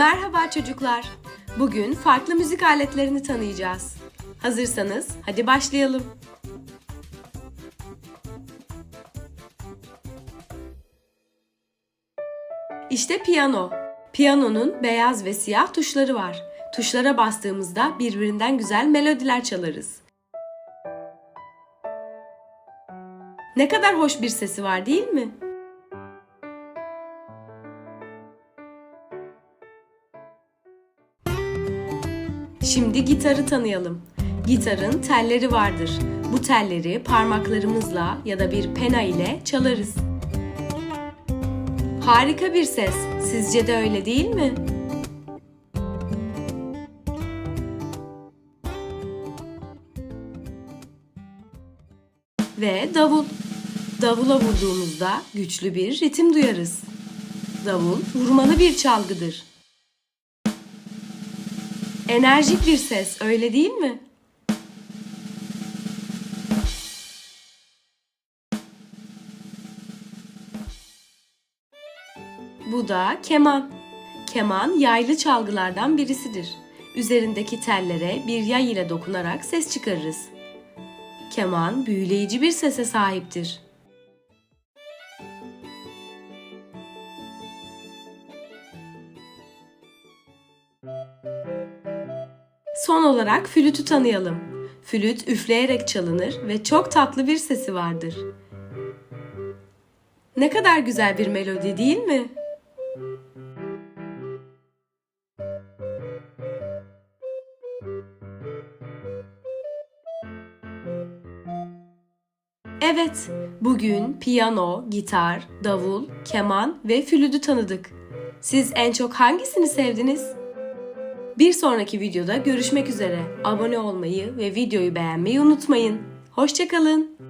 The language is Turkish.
Merhaba çocuklar. Bugün farklı müzik aletlerini tanıyacağız. Hazırsanız hadi başlayalım. İşte piyano. Piyanonun beyaz ve siyah tuşları var. Tuşlara bastığımızda birbirinden güzel melodiler çalarız. Ne kadar hoş bir sesi var değil mi? Şimdi gitarı tanıyalım. Gitarın telleri vardır. Bu telleri parmaklarımızla ya da bir pena ile çalarız. Harika bir ses. Sizce de öyle değil mi? Ve davul. Davula vurduğumuzda güçlü bir ritim duyarız. Davul vurmalı bir çalgıdır. Enerjik bir ses, öyle değil mi? Bu da keman. Keman yaylı çalgılardan birisidir. Üzerindeki tellere bir yay ile dokunarak ses çıkarırız. Keman büyüleyici bir sese sahiptir. Son olarak flütü tanıyalım. Flüt üfleyerek çalınır ve çok tatlı bir sesi vardır. Ne kadar güzel bir melodi değil mi? Evet, bugün piyano, gitar, davul, keman ve flütü tanıdık. Siz en çok hangisini sevdiniz? Bir sonraki videoda görüşmek üzere. Abone olmayı ve videoyu beğenmeyi unutmayın. Hoşçakalın.